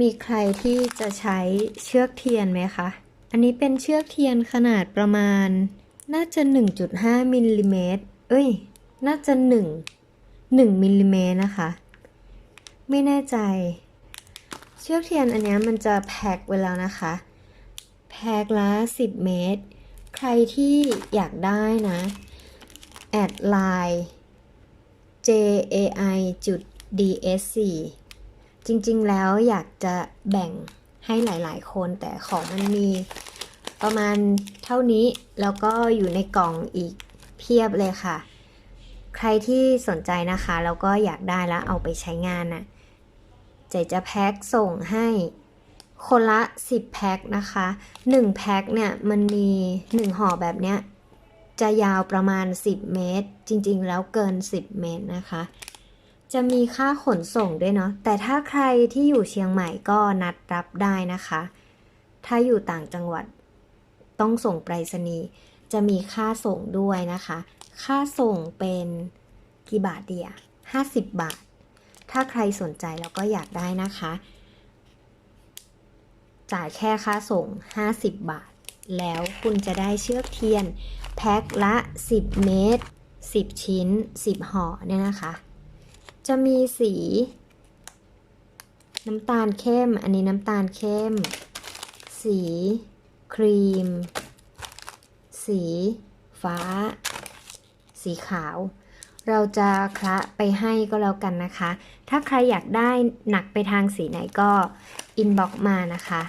มีใครที่จะใช้เชือกเทียนไหมคะ อันนี้เป็นเชือกเทียนขนาดประมาณ น่าจะ 1.5มิลลิเมตร เอ้ย น่าจะ 1 1มิลลิเมตรนะคะ ไม่แน่ใจ เชือกเทียนอันนี้มันจะแพ็คไว้แล้วนะคะ แพ็คละ 10 เมตร ใครที่อยากได้นะ แอดไลน์ JAI. DSC จริงๆแล้วอยากจะแบ่งให้หลายๆ คนแต่ของมันมีประมาณเท่านี้ แล้วก็อยู่ในกล่องอีกเพียบเลยค่ะ ใครที่สนใจนะคะ แล้วก็อยากได้แล้วเอาไปใช้งานน่ะเจจะแพ็คส่งให้คนละ 10 แพ็คนะคะ 1 แพ็คเนี่ยมันมี 1ห่อแบบเนี้ยจะยาวประมาณ 10 เมตร จริงๆ แล้วเกิน 10 เมตรนะคะ จะมีค่าขนส่งด้วยเนาะแต่ถ้าใครที่อยู่เชียงใหม่ก็นัดรับได้นะคะ ถ้าอยู่ต่างจังหวัดต้องส่งไปรษณีย์จะมีค่าส่งด้วยนะคะ ค่าส่งเป็นกี่บาทเดีย50 บาท ถ้าใครสนใจแล้วก็อยากได้นะคะ จ่ายแค่ค่าส่ง 50 บาท แล้วคุณจะได้เชือกเทียน แพ็คละ 10 เมตร 10 ชิ้น 10 ห่อเนี่ยนะคะ จะมีสี น้ำตาลเข้ม อันนี้น้ำตาลเข้ม สีครีม สีฟ้า สีขาว เราจะคละไปให้ก็แล้วกันนะคะ ถ้าใครอยากได้หนักไปทางสีไหนก็อินบ็อกมานะคะ